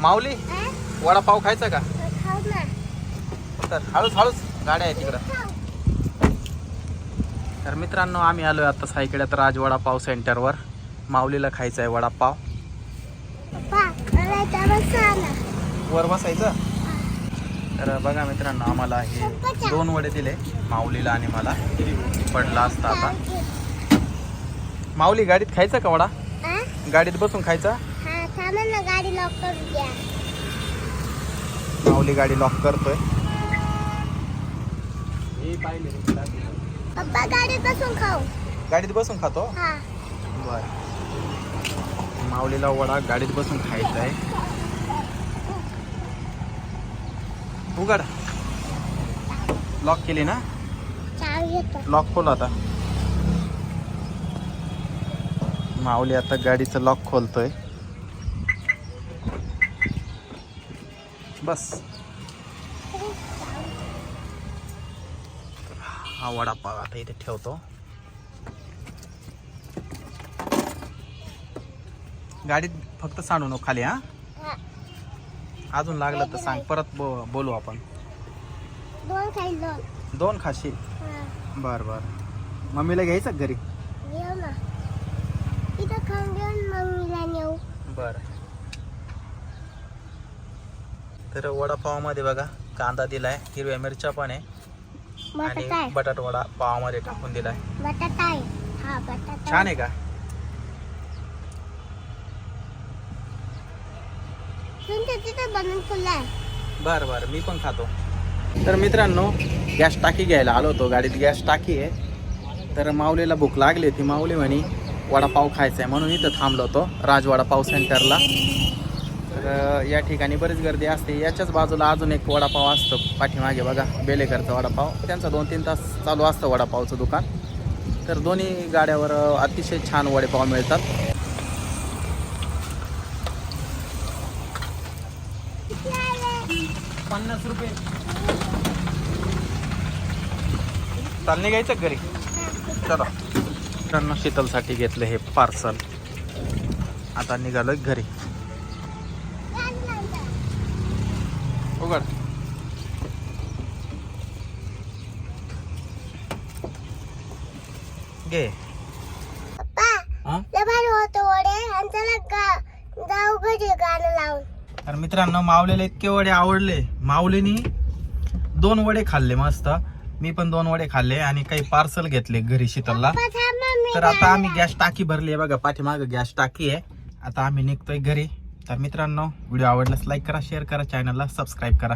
माऊली? वडापाव खायचा का? तर हळूच हळूच गाड्या आहे तिकडं. तर मित्रांनो आम्ही आलो आता सायकड्यात राज वडापाव सेंटरवर. माऊलीला खायचा आहे वडापाव वर बसायचं? तर बघा मित्रांनो आम्हाला हे दोन वडे दिले माऊलीला आणि मला. पडला असता आता. माऊली गाडीत खायचा का वडा? गाडीत बसून खायचा? थांबा ना गाडी लॉक करून द्या माऊली गाडी लॉक करतोय. पप्पा गाडीत बसून खाऊ. गाडीत बसून खातो? हा. बर. माऊलीला वडा गाडीत बसून खायचा आहे. उघड. लॉक केली ना? लॉक खोल आता. माऊली आता गाडीचं लॉक खोलतोय. बस. हा वडापाव आता इथे ठेवतो. गाडीत फक्त सांडू नको खाली हा? अजून लागलं तर सांग परत बो- बोलू आपण. दोन खाईल दोन. दोन खाशील? बर बर. मम्मीला घ्यायचं घरी घेऊ ना इथं खाऊन घेऊन मम्मीला नेऊ बर तर वडापावामध्ये बघा कांदा दिलाय हिरव्या मिरच्या पण आहे. आणि बटाट वडा पावामध्ये टाकून दिलाय. हा छान आहे का? बर बर मी पण खातो. तर मित्रांनो गॅस टाकी घ्यायला आलो होतो. गाडीत गॅस टाकी आहे. तर माऊलीला भूक लागली होती. माऊली म्हणे वडापाव खायचा आहे म्हणून इथं थांबलो होतो. राज वडापाव सेंटरला. तर या ठिकाणी बरीच गर्दी असते. याच्याच बाजूला अजून एक वडापाव असतं पाठीमागे बघा बेलेकरचा वडापाव. त्यांचं दोन तीन तास चालू असतं वडापावचं दुकान. तर दोन्ही गाड्यावर अतिशय छान वडेपाव मिळतात. पन्नास रुपये. चालणे घ्यायचं घरी? चला. मित्रांनो शीतलसाठी घेतलं हे पार्सल. आता निघालं घरी उघड घे पप्पा हा लय भारी होतं वडे आणि चला गा जाऊ घरी लावून. तर मित्रांनो माऊलीला इतके वडे आवडले. माऊलीनी दोन वडे खाल्ले मस्त. मी पण दोन वडे खाल्ले आणि काही पार्सल घेतले घरी शीतलला. तर आता आम्ही गॅस टाकी भरली आहे बघा. पाठीमाग गॅस टाकी आहे. आता आम्ही निघतोय घरी. तर मित्रांनो व्हिडिओ आवडल्यास लाईक करा शेअर करा चॅनलला सबस्क्राईब करा.